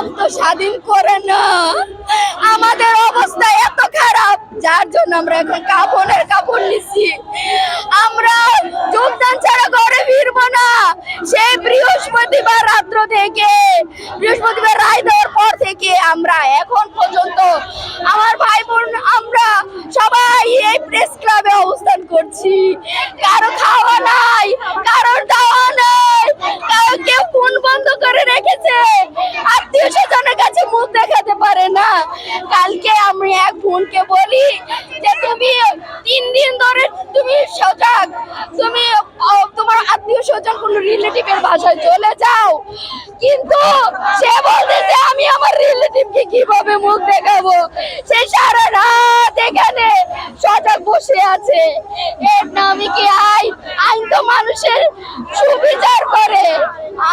নাম তো স্বাধীন করে না। আমাদের অবস্থা এত খারাপ, যার জন্য আমরা এখন কাপড়ের কাপড় নিচ্ছি। আমরা যোগদান ছাড়া ঘরে ফিরবো না। সেই বৃহস্পতিবার রাত্র থেকে, বৃহস্পতিবার রায় দেওয়ার পর থেকে আমরা এখন পর্যন্ত আমার ভাই বোন আমরা সবাই এই প্রেস ক্লাবে অবস্থান করছি। কারও খাওয়া নাই, কারোর দাওয়া নাই কেউ ফোন বন্ধ করে রেখেছে আত্মীয় স্বজনের কাছে মুখ দেখাতে পারে না। কালকে আমি এক বোনকে বলি যে, তুমি তিন দিন ধরে তুমি সজাগ। তুমি তোমার আত্মীয় স্বজন কোন রিলেটিভের বাসায় চলে যাও। কিন্তু সে বলতেছে আমি আমার রিলেটিভকে কীভাবে মুখ দেখাবো? সে সারা রাত এখানে সজাগ বসে আছে। এর নামই কি আইন আইন তো মানুষের সুবিচার করে।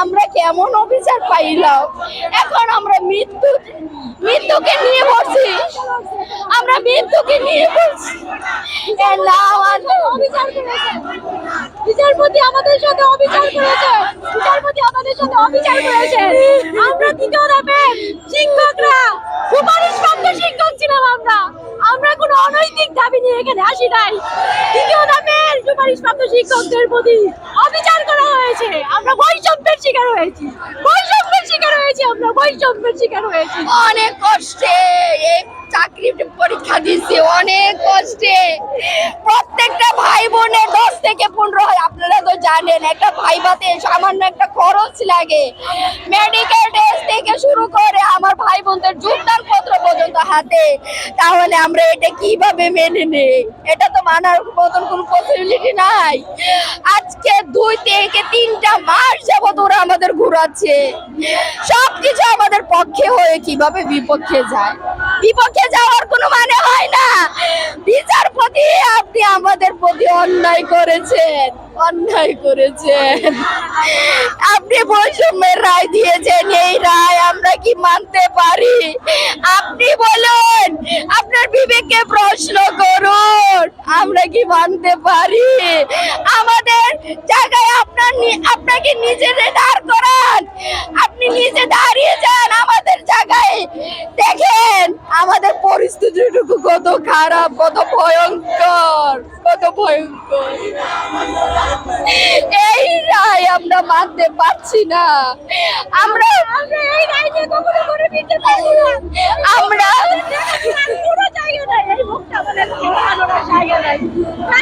আমরা কেমন অবিচার পাইলাম? এখন আমরা মৃত্যু, মৃত্যুকে নিয়ে বসছি আমরা মৃত্যুকে নিয়ে করেছে। বিচারপতি আমাদের সাথে অবিচার করেছে। বিচারপতি আমাদের সাথে অবিচার করেছে। আমরা দ্বিতীয় ধাপে শিক্ষকরা সুপারিশপ্রাপ্ত শিক্ষক ছিলাম আমরা। আমরা কোনো অনৈতিক দাবি নিয়ে এখানে আসি নাই। দ্বিতীয় ধাপের সুপারিশপ্রাপ্ত শিক্ষকদের প্রতি অবিচার হয়েছে। আমরা বৈষম্যের শিকার হয়েছি। বৈষম্যের শিকার হয়েছি আমরা, বৈষম্যের শিকার হয়েছি। অনেক কষ্টে, এই চাকরি পরীক্ষা দিছি অনেক কষ্টে। প্রত্যেকটা ভাই বোনের দশ থেকে পনেরো হয়, আপনারা তো জানেন, একটা ভাই ভাইবাতে সামান্য একটা খরচ লাগে। মেডিকেল টেস্ট থেকে শুরু করে আমার ভাই বোনদের যোগদান পত্র পর্যন্ত হাতে। তাহলে আমরা এটা কীভাবে মেনে নেই? এটা তো মানার মতন কোনো পসিবিলিটি নাই। আজকে দুই থেকে তিনটা মাস যাবত ওরা আমাদের ঘুরাচ্ছে। সবকিছু আমাদের পক্ষে হয়ে কীভাবে বিপক্ষে যায়? বিপক্ষে যাওয়ার কোনো মানে হয় না। বিচারপতি প্রতি অন্যায় করেছেন অন্যায় করেছেন। আপনি বৈষম্যের রায় দিয়েছেন, এই রায় আমরা কি মানতে পারি? আপনি বলুন, আপনার বিবেককে প্রশ্ন করুন, আমরা কি মানতে পারি? আমাদের জায়গায় আপনার আপনাকে নিজেদের দাঁড় করান আপনি নিজে দাঁড়িয়ে যান আমাদের জায়গায় দেখেন আমাদের পরিস্থিতিটুকু কত খারাপ, কত ভয়ঙ্কর কত ভয়ঙ্কর। এই রায় আমরা মানতে পারছি না। আমরা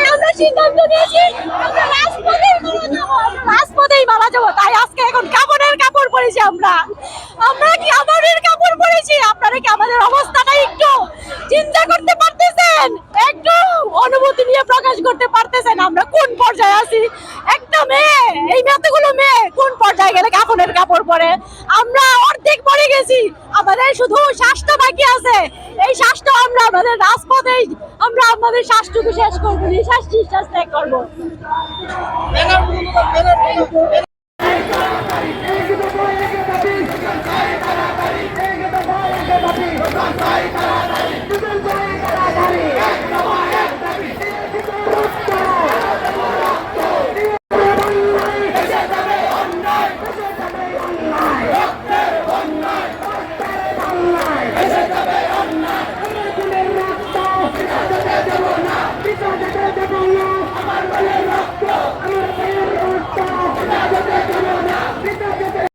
আমরা সিদ্ধান্ত নিয়েছি রাজপথেই মারা যাব তাই আজকে এখন পরেছি আমরা। আমরা কি কাপড়ের কাপড় পরেছি? আপনারা কি আমাদের অবস্থাটা একটু চিন্তা করতে পারতেছেন? একটু অনুভূতি নিয়ে প্রকাশ করতে পারতেছেন আমরা। কোন পর্যায়ে আছি? একটা মেয়ে। এই মেয়েগুলো মেয়ে কোন পর্যায়ে গেলে কাপড়ের কাপড় পরে? আমরা অর্ধেক পড়ে গেছি। আমাদের শুধু শ্বাসটা বাকি আছে। এই শ্বাসটা আমরা আমাদের রাজপথেই আমরা আমাদের শ্বাসটুকু শেষ করব, নিঃশ্বাস নিঃশ্বাস ত্যাগ করব।